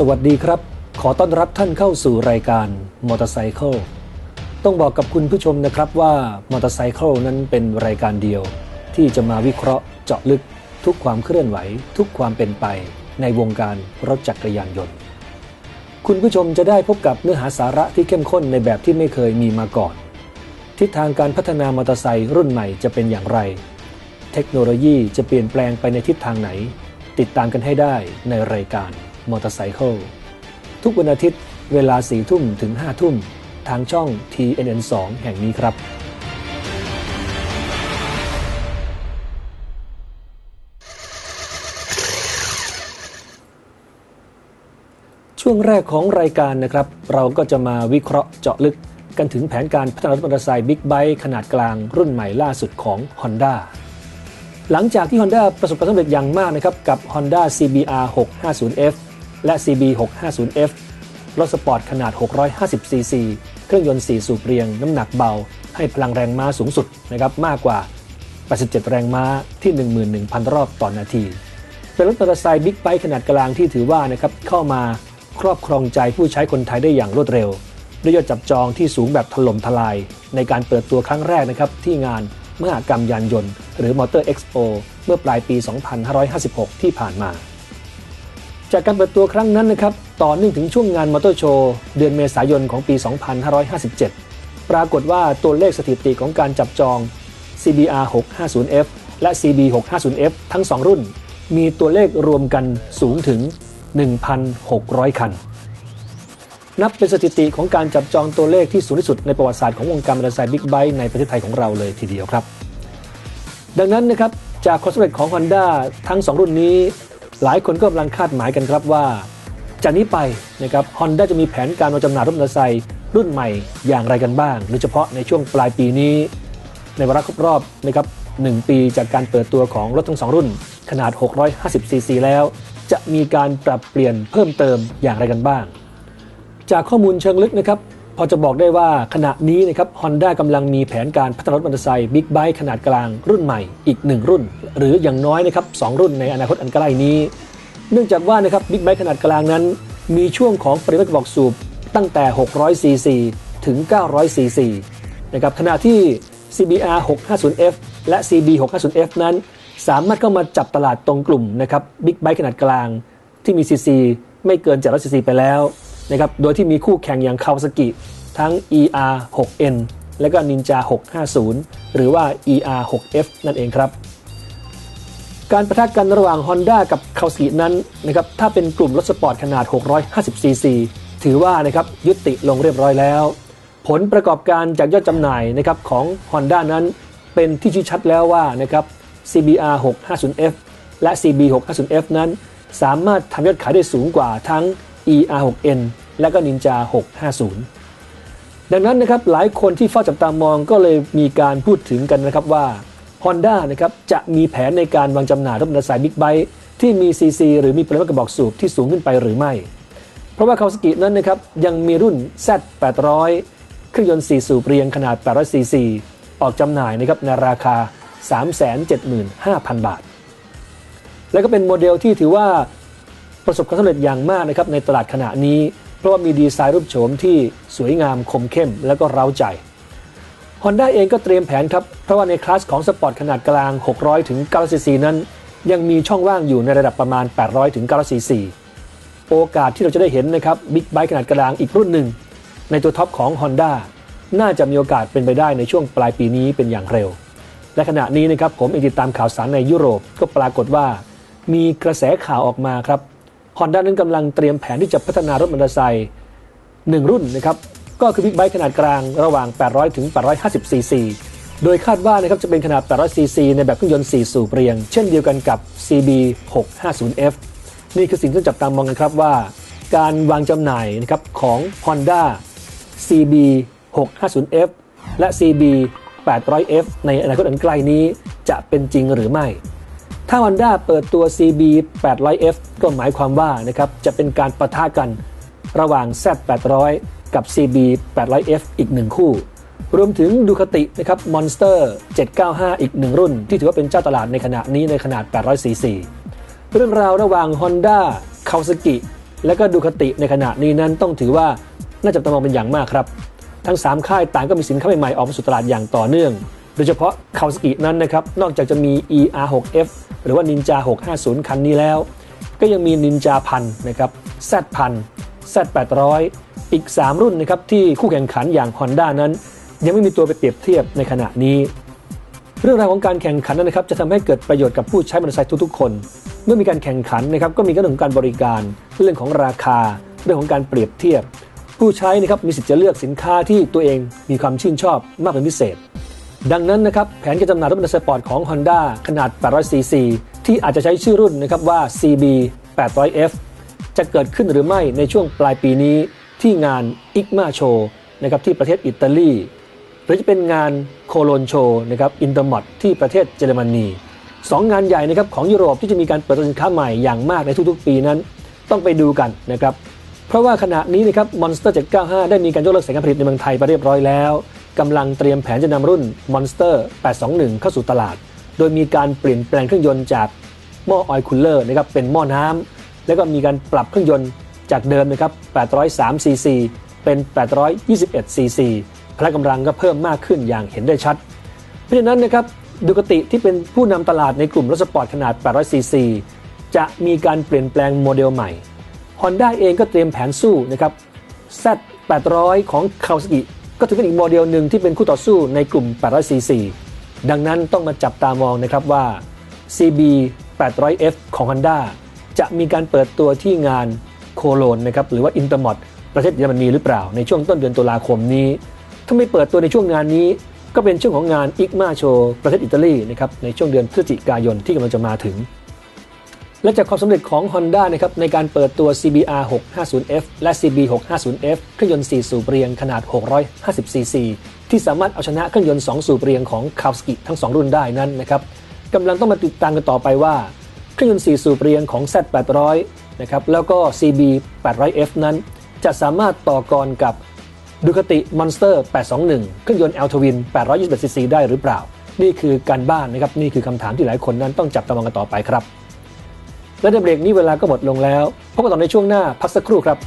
สวัสดีครับ ขอต้อนรับท่านเข้าสู่รายการมอเตอร์ไซค์ต้องบอกกับคุณผู้ชมนะครับว่ามอเตอร์ไซค์นั้นเป็นรายการเดียว ที่จะมาวิเคราะห์เจาะลึกทุกความเคลื่อนไหว ทุกความเป็นไปในวงการรถจักรยานยนต์ คุณผู้ชมจะได้พบกับเนื้อหาสาระที่เข้มข้นในแบบที่ไม่เคยมีมาก่อน ทิศทางการพัฒนามอเตอร์ไซค์รุ่นใหม่จะเป็นอย่างไร เทคโนโลยีจะเปลี่ยนแปลงไปในทิศทางไหน ติดตามกันให้ได้ในรายการ มอเตอร์ไซค์ทุกวันอาทิตย์เวลา4ทุ่มถึง5ทุ่มทางช่อง TNN2 แห่งนี้ครับ ช่วงแรกของรายการนะครับ เราก็จะมาวิเคราะห์เจาะลึกกันถึงแผนการพัฒนารถมอเตอร์ไซค์บิ๊กไบค์ขนาดกลางรุ่นใหม่ล่าสุดของ Honda หลังจากที่ Honda ประสบความสำเร็จอย่างมากนะครับกับ Honda CBR 650F และ CB 650F รถสปอร์ตขนาด 650cc เครื่องยนต์ 4 สูบเรียง น้ำหนักเบา ให้พลังแรงม้าสูงสุดนะครับมากกว่า 87 แรงม้าที่ 11,000 รอบต่อนนาที เป็นรถมอเตอร์ไซค์บิ๊กไบค์ขนาดกลางที่ถือว่านะครับเข้ามาครอบครองใจผู้ใช้คนไทยได้อย่างรวดเร็วด้วยยอดจับจองที่สูงแบบถล่มทลาย ในการเปิดตัวครั้งแรกนะครับที่งานมหกรรมยานยนต์ หรือมอเตอร์เอ็กซ์โปเมื่อปลายปี 2556 ที่ผ่านมา จากการเปิดตัวครั้งนั้นนะครับต่อเนื่องถึงช่วงงานมอเตอร์โชว์เดือนเมษายนของปี 2557 ปรากฏว่าตัวเลขสถิติของการจับจอง CBR 650F และ CB 650F ทั้ง 2 รุ่น มีตัวเลขรวมกันสูงถึง 1,600 คัน นับเป็นสถิติของการจับจองตัวเลขที่สูงที่สุดในประวัติศาสตร์ของวงการมอเตอร์ไซค์บิ๊กไบค์ในประเทศไทยของเราเลยทีเดียวครับ ดังนั้นนะครับจากความสำเร็จของ Honda ทั้ง 2 รุ่นนี้ หลายคนก็กำลังคาดหมายกันครับว่า จากนี้ไปนะครับฮอนด้าจะมีแผนการมาจำหน่ายรถมอเตอร์ไซค์รุ่นใหม่อย่างไรกันบ้าง โดยเฉพาะในช่วงปลายปีนี้ ในวาระครบรอบนะครับ1ปีจากการเปิดตัวของรถทั้งสองรุ่น ขนาด 650 ซีซีแล้ว จะมีการปรับเปลี่ยนเพิ่มเติมอย่างไรกันบ้าง จากข้อมูลเชิงลึกนะครับ พอจะบอกได้ว่าขณะนี้นะครับฮอนด้ากำลังมีแผนการพัฒนารถมอเตอร์ไซค์บิ๊กไบค์ขนาดกลางรุ่นใหม่อีก 1 รุ่น หรืออย่างน้อยนะครับสรุ่นในอนาคตอันใกล้นี้ เนื่องจากว่านะครับบิ๊กไบค์ขนาดกลางนั้น มีช่วงของปริมาตรบอกสูบตั้งแต่ 600 ซีซีถึง 900 ซีซีนะครับขณะที่ CBR 650F และ CB 650F นั้น สามารถเข้ามาจับตลาดตรงกลุ่มนะครับบิ๊กไบค์ขนาดกลาง ที่มีซีซีไม่เกิน700ซีซีไปแล้ว นะครับ โดยที่มีคู่แข่งอย่างคาวาซากิทั้ง ER 6N และก็ Ninja 650 หรือว่า ER 6F นั่นเองครับ การประทะกันระหว่าง Honda กับคาวาซากินั้นนะครับถ้าเป็นกลุ่มรถสปอร์ตขนาด 650cc ถือว่านะครับยุติลงเรียบร้อยแล้ว ผลประกอบการจากยอดจำหน่ายนะครับของ Honda นั้นเป็นที่ชี้ชัดแล้วว่านะครับ CBR 650F และ CB 650F นั้น สามารถทำยอดขายได้สูงกว่าทั้ง ER6N และก็ Ninja 650 ดังนั้นนะครับหลายคนที่เฝ้าจับตามองก็เลยมีการพูดถึงกันนะครับว่า Honda นะครับจะมีแผนในการวางจำหน่ายรถมอเตอร์ไซค์บิ๊กไบค์ที่มี CC หรือมีปริมาตรกระบอกสูบที่สูงขึ้นไปหรือไม่ เพราะว่าคาวสกินั้นนะครับยังมีรุ่น Z800 เครื่องยนต์ 4 สูบเรียงขนาด 800 cc ออกจำหน่ายนะครับในราคา 375,000 บาท และก็เป็นโมเดลที่ถือว่า ประสบความสำเร็จอย่างมากนะครับในตลาดขณะนี้ เพราะว่ามีดีไซน์รูปโฉมที่สวยงามคมเข้ม และก็เร้าใจ Honda เองก็เตรียมแผนครับ เพราะว่าในคลาสของสปอร์ตขนาดกลาง 600 ถึง900นั้น ยังมีช่องว่างอยู่ในระดับประมาณ 800 ถึง900โอกาสที่เราจะได้เห็นนะครับบิ๊กไบค์ขนาดกลางอีกรุ่นหนึ่ง ในตัวท็อปของ Honda น่าจะมีโอกาสเป็นไปได้ในช่วงปลายปีนี้เป็นอย่างเร็ว และขณะนี้นะครับผมเองติดตามข่าวสารในยุโรปก็ปรากฏว่า มีกระแสข่าวออกมาครับ ฮอนด้านั้นกำลังเตรียมแผนที่จะพัฒนารถมอเตอร์ไซค์หนึ่งรุ่นนะครับก็คือบิ๊กไบค์ขนาดกลางระหว่าง 800 ถึง 850 ซีซี โดยคาดว่านะครับจะเป็นขนาด 800 ซีซีในแบบเครื่องยนต์ 4 สูบเรียง เช่นเดียวกันกับ CB 650F นี่คือสิ่งที่จับตามองกันครับว่า การวางจำหน่ายนะครับของ Honda CB 650F และ CB 800F ในอนาคตอันใกล้นี้จะเป็นจริงหรือไม่ ถ้า Honda เปิดตัว CB 800F ก็หมายความว่านะครับจะเป็นการประทะกันระหว่าง Z 800กับ CB 800F อีกหนึ่งคู่ รวมถึงดูคตินะครับ Monster 795 อีกหนึ่งรุ่น ที่ถือว่าเป็นเจ้าตลาดในขณะนี้ในขนาด 800cc เรื่องราวระหว่าง Honda Kawasaki และก็ดูคติในขณะนี้นั้นต้องถือว่าน่าจะตมองเป็นอย่างมากครับ ทั้ง 3 ค่ายต่างก็มีสินค้าใหม่ๆออกมาสู่ตลาดอย่างต่อเนื่อง โดยเฉพาะคาวสกินั้นนะครับ นอกจากจะมี ER6F หรือว่า Ninja 650 คันนี้แล้ว ก็ยังมี Ninja พันนะครับ Z พัน Z 800 อีก 3 รุ่นนะครับที่คู่แข่งขันอย่าง Honda นั้น ยังไม่มีตัวไปเปรียบเทียบในขณะนี้ เรื่องราวของการแข่งขันนั้นนะครับ จะทำให้เกิดประโยชน์กับผู้ใช้มอเตอร์ไซค์ทุกๆคน เมื่อมีการแข่งขันนะครับก็มีเรื่องของการบริการ เรื่องของราคา เรื่องของการเปรียบเทียบ ผู้ใช้นะครับมีสิทธิ์จะเลือกสินค้าที่ตัวเองมีความชื่นชอบมากเป็นพิเศษ ดังนั้นนะครับแผนการจำหน่ายรถมอเตอร์ไซค์สปอร์ตของ Honda ขนาด 800cc ที่อาจจะใช้ชื่อรุ่นนะครับว่า CB 800F จะเกิดขึ้นหรือไม่ในช่วงปลายปีนี้ที่งาน ICMA Show นะครับที่ประเทศอิตาลี หรือจะเป็นงานโคโลนโชนะครับอินเตอร์มอดที่ประเทศเยอรมนีสองงานใหญ่นะครับของยุโรปที่จะมีการเปิดตัวสินค้าใหม่อย่างมากในทุกๆ ปีนั้น ต้องไปดูกันนะครับเพราะว่าขณะนี้นะครับ Monster 795 ได้มีการยกเลิกสายการผลิตในเมืองไทยไปเรียบร้อยแล้ว กำลังเตรียมแผนจะนำรุ่น Monster 821 เข้าสู่ตลาด โดยมีการเปลี่ยนแปลงเครื่องยนต์จากหม้อออยล์คูลเลอร์นะครับเป็นหม้อน้ำแล้วก็มีการปรับเครื่องยนต์จากเดิมนะครับ803ซีซีเป็น 821ซีซีพละกำลังก็เพิ่มมากขึ้นอย่างเห็นได้ชัด เพราะฉะนั้นนะครับดูกติที่เป็นผู้นำตลาดในกลุ่มรถสปอร์ตขนาด 800ซีซีจะมีการเปลี่ยนแปลงโมเดลใหม่ Honda เองก็เตรียมแผนสู้นะครับ Z 800 ของ Kawasaki ก็ถือเป็นอีกโมเดลหนึ่งที่เป็นคู่ต่อสู้ในกลุ่ม 800ซีซีดังนั้นต้องมาจับตามองนะครับว่า CB 800F ของ Honda จะมีการเปิดตัวที่งานโคโลนนะครับหรือว่าอินเตอร์มอดประเทศเยอรมนีหรือเปล่า ในช่วงต้นเดือนตุลาคมนี้ ถ้าไม่เปิดตัวในช่วงงานนี้ ก็เป็นช่วงของงานอิกมาโชประเทศอิตาลีนะครับในช่วงเดือนพฤศจิกายนที่กำลังจะมาถึง และจากความสำเร็จของ Honda นะครับในการเปิดตัว CBR 650F และ CB 650F เครื่องยนต์4สูบเรียงขนาด 650cc ที่สามารถเอาชนะเครื่องยนต์2สูบเรียงของ Kawasaki ทั้ง 2 รุ่นได้นั้นนะครับกำลังต้องมาติดตามกันต่อไปว่า เครื่องยนต์4สูบเรียงของ Z 800นะครับแล้วก็ CB 800F นั้น จะสามารถต่อกรกับดูคติ Monster 821 เครื่องยนต์ L Twin 821cc ได้หรือเปล่า นี่คือการบ้านนะครับนี่คือคำถามที่หลายคนนั้นต้องจับตามองกันต่อไปครับ และในเบรกนี้เวลาก็หมดลงแล้วพบกันต่อในช่วงหน้าพักสักครู่ครับ